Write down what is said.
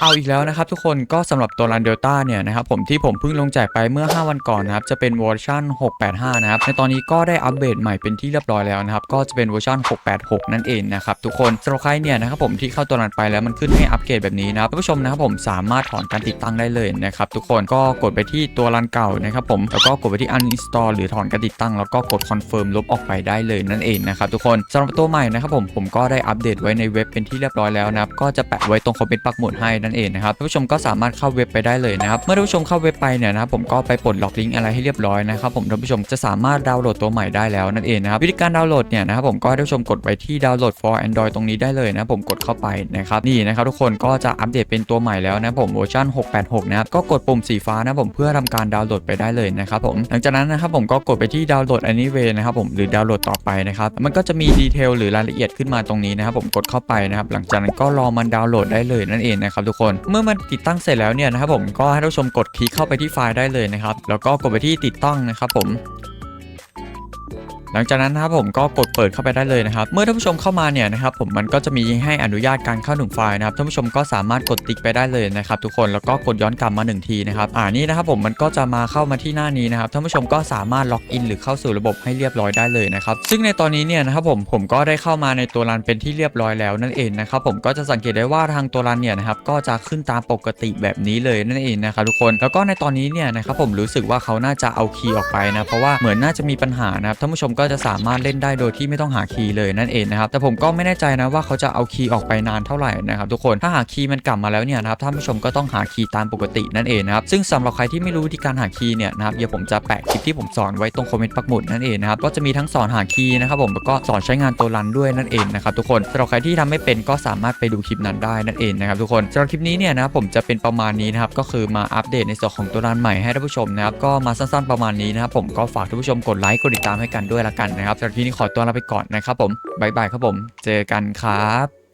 เอาอีกแล้วนะครับทุกคนก็สำหรับตัวรันเดลต้าเนี่ยนะครับผมที่ผมเพิ่งลงแจกไปเมื่อ 5 วันก่อนนะครับจะเป็นเวอร์ชัน685 นะครับในตอนนี้ก็ได้อัปเดตใหม่เป็นที่เรียบร้อยแล้วนะครับก็จะเป็นเวอร์ชัน686 นั่นเองนะครับทุกคนสำหรับใครเนี่ยนะครับผมที่เข้าตัวรันไปแล้วมันขึ้นให้อัปเกรดแบบนี้นะครับท่านผู้ชมนะครับผมสามารถถอนการติดตั้งได้เลยนะครับทุกคนก็กดไปที่ตัวรันเก่านะครับผมแล้วก็กดไปที่ uninstall หรือถอนการติดตั้ง แล้วก็กด confirm ลบออกไปได้เลยนั่นเองนะครับทุกคนสำหรับตัวใหม่นะครับผมผมก็ได้อัปเดตไว้ในเว็บเป็นที่เรียบร้อยแล้วนะครับก็จะแปะไว้ตรงคอมเมนต์ปักหมุดให้นั่นเองนะครับท่านผู้ชมก็สามารถเข้าเว็บไปได้เลยนะครับเมื่อท่านผู้ชมเข้าเว็บไปเนี่ยนะครับผมก็ไปปลดล็อกลิงก์อะไรให้เรียบร้อยนะครับผมท่านผู้ชมจะสามารถดาวน์โหลดตัวใหม่ได้แล้วนั่นเองนะครับวิธีการดาวน์โหลดเนี่ยนะครับผมก็ให้ท่านผู้ชมกดไปที่ดาวน์โหลด for Android ตรงนี้ได้เลยนะผมกดเข้าไปนะครับนี่นะครับทุกคนก็จะอัปเดตเป็นตัวใหม่แล้วนะผมเวอร์ชัน686นะครับก็กดปุ่มสีฟ้านะผมเพื่อทำการดาวน์โหลดไปได้เลยนะครับผมหลังจากนั้นนะครับผมก็กดไปที่ดาวน์โหลด anyway นะครับผมหรือดาวน์โหลดต่อไปนะครับมันก็จะมีดีเทลหรือรายละเอียดขึ้นมาตรงนี้นะครับผมกดเข้าไปนะครับหลังจากนั้นก็รอมันดาวน์โหลดได้เลยนั่นเองนะครับทุกคน เมื่อมันติดตั้งเสร็จแล้วเนี่ยนะครับผมก็ให้ท่านผู้ชมกดคลิกเข้าไปที่ไฟล์ได้เลยนะครับแล้วก็กดไปที่ติดตั้งนะครับผม หลังจากนั้นนะครับผมก็กดเปิดเข้าไปได้เลยนะครับเมื่อท่านผู้ชมเข้ามาเนี่ยนะครับผมมันก็จะมีให้อนุญาตการเข้าถึงไฟล์นะครับท่านผู้ชมก็สามารถกดติ๊กไปได้เลยนะครับทุกคนแล้วก็กดย้อนกลับมา 1 ทีนะครับอ่านี่นะครับผมมันก็จะมาเข้ามาที่หน้านี้นะครับท่านผู้ชมก็สามารถล็อกอินหรือเข้าสู่ระบบให้เรียบร้อยได้เลยนะครับซึ่งในตอนนี้เนี่ยนะครับผมผมก็ได้เข้ามาในตัวรันเป็นที่เรียบร้อยแล้วนั่นเองนะครับผมก็จะสังเกตได้ว่าทางตัวรันเนี่ยนะครับก็จะขึ้นตามปกติแบบนี้เลยนั่นเองนะครับทุกคนแล้วก็ในตอนนี้เนี่ยนะครับผมรู้สึกว่าเขาน่าจะเอาคีย์ออกไปนะเพราะว่าเหมือนน่าจะมีปัญหานะครับท่านผู้ชมก็จะสามารถเล่นได้โดยที่ไม่ต้องหาคีย์เลยนั่นเองนะครับแต่ผมก็ไม่แน่ใจนะว่าเขาจะเอาคีย์ออกไปนานเท่าไหร่นะครับทุกคนถ้าหาคีย์มันกลับมาแล้วเนี่ยนะครับท่านผู้ชมก็ต้องหาคีย์ตามปกตินั่นเองนะครับซึ่งสำหรับใครที่ไม่รู้วิธีการหาคีย์เนี่ยนะครับเดี๋ยวผมจะแปะคลิปที่ผมสอนไว้ตรงคอมเมนต์ปักหมุดนั่นเองนะครับก็จะมีทั้งสอนหาคีย์นะครับผมแล้วก็สอนใช้งานตัวรันด้วยนั่นเองนะครับทุกคนสำหรับใครที่ทำไม่เป็นก็สามารถไปดูคลิปนั้นได้นั่นเองนะครับทุกคนสำหรับคลิปนี้เนี่ยนะผมจะเป็นประมาณนี้นะครับก็คือมาอัปเดตในส่วนของตัวรันใหม่ให้ท่านผู้ชมนะครับก็มาสั้นๆประมาณนี้นะครับผมก็ฝากท่านผู้ชมกดไลค์กดติดตามให้กันด้วยละกันนะครับสำหรับที่นี้ขอตัวลาไปก่อนนะครับผมบายบายครับผม เจอกันครับ